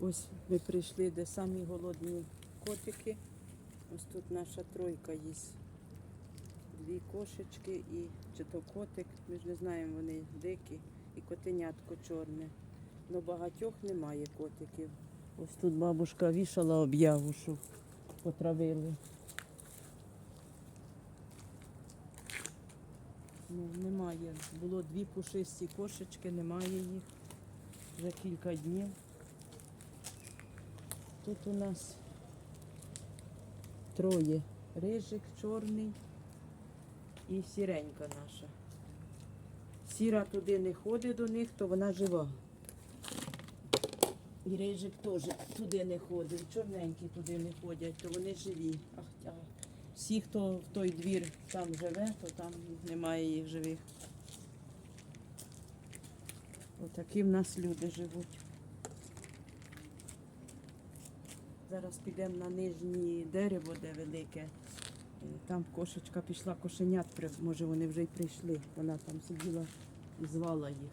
Ось ми прийшли, де самі голодні котики. Ось тут наша тройка є. Дві кошечки і чи то котик, ми ж не знаємо, вони дикі, і котенятко чорне. Но багатьох немає котиків. Ось тут бабушка вішала об'яву, що потравили. Ну, немає. Було дві пушисті кошечки, немає їх вже кілька днів. Тут у нас троє. Рижик чорний і сіренька наша. Сіра туди не ходить до них, то вона жива. І рижик теж туди не ходить, чорненькі туди не ходять, то вони живі. Ах. Всі, хто в той двір там живе, то там немає їх живих. Отакі в нас люди живуть. Зараз підемо на нижнє дерево, де велике. Е, Там кошечка пішла, кошенят, може вони вже й прийшли. Вона там сиділа і звала їх.